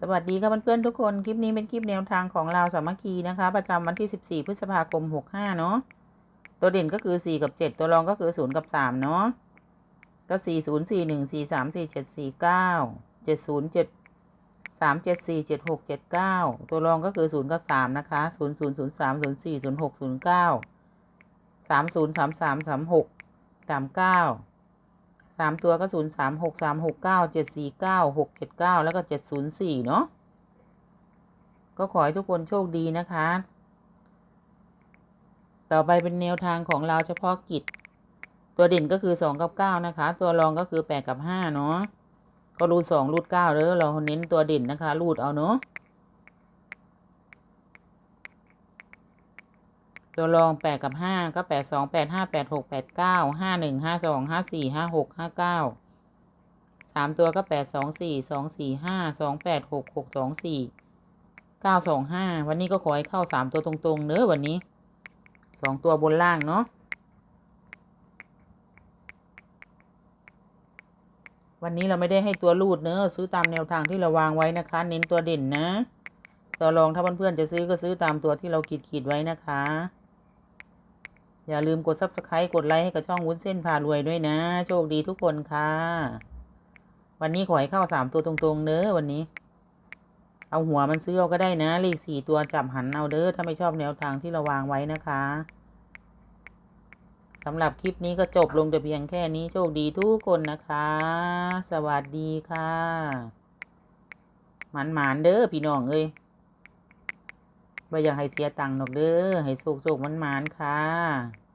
สวัสดีค่ะเพื่อนๆทุกคน คลิปนี้เป็นคลิปแนวทางของเราสามัคคีนะคะ ประจำวันที่ 14 พฤษภาคม 65 เนาะตัวเด่นก็คือ 4 กับ 7 ตัวรองก็คือ 0 กับ 3 เนาะก็ 4 0 4 1 4 3 4 7 4 9 7 0 7 3 7 4 7 6 7 9 ตัวรองก็คือ 0 กับ 3 นะคะ 0 0 0 3 0 4 0 6 0 9 3 0 3 3 3 6 3 9 สามตัวก็ศูนย์สามหกสามหกเก้าเจ็ดสี่เก้าหกเจ็ดเก้าแล้วก็เจ็ดศูนย์สี่เนาะก็ขอให้ทุกคนโชคดีนะคะ ต่อไปเป็นแนวทางของเราเฉพาะกิจ ตัวเด่นก็คือสองกับเก้านะคะ ตัวรองก็คือแปดกับห้าเนาะก็รูดสองรูดเก้าเลยเราเน้นตัวเด่นนะคะ รูดเอาเนาะ ตัวรองแปดกับห้าก็แปดสองแปดห้าแปดหกแปดเก้าห้าหนึ่งห้าสองห้าสี่ห้าหกห้าเก้าสามตัวก็แปดสองสี่สองสี่ห้าสองแปดหกหกสองสี่เก้าสองห้าวันนี้ก็ขอให้เข้าสามตัวตรงๆเนอะวันนี้สองตัวบนล่างเนาะวันนี้เราไม่ได้ให้ตัวรูดเนอะซื้อตามแนวทางที่เราวางไว้นะคะ เน้นตัวเด่นนะ ตัวรองถ้าเพื่อนๆจะซื้อก็ซื้อตามตัวที่เราขีดขีดไว้นะคะ อย่าลืมกด subscribe กดไลค์ให้กับช่องวุ้นเส้นพารวยด้วยนะ โชคดีทุกคนค่ะ วันนี้ขอให้เข้าสามตัวตรงๆเนอะวันนี้ เอาหัวมันซื้อเอาก็ได้นะเลขสี่ตัวจับหันเอาเด้อถ้าไม่ชอบแนวทางที่เราวางไว้นะคะสำหรับคลิปนี้ก็จบลงแต่เพียงแค่นี้โชคดีทุกคนนะคะ สวัสดีค่ะ หมันหมานๆเด้อพี่น้องเอ้ย บ่อยากให้เสียตังค์หรอกเด้อให้สุกโศกมันมานๆค่ะ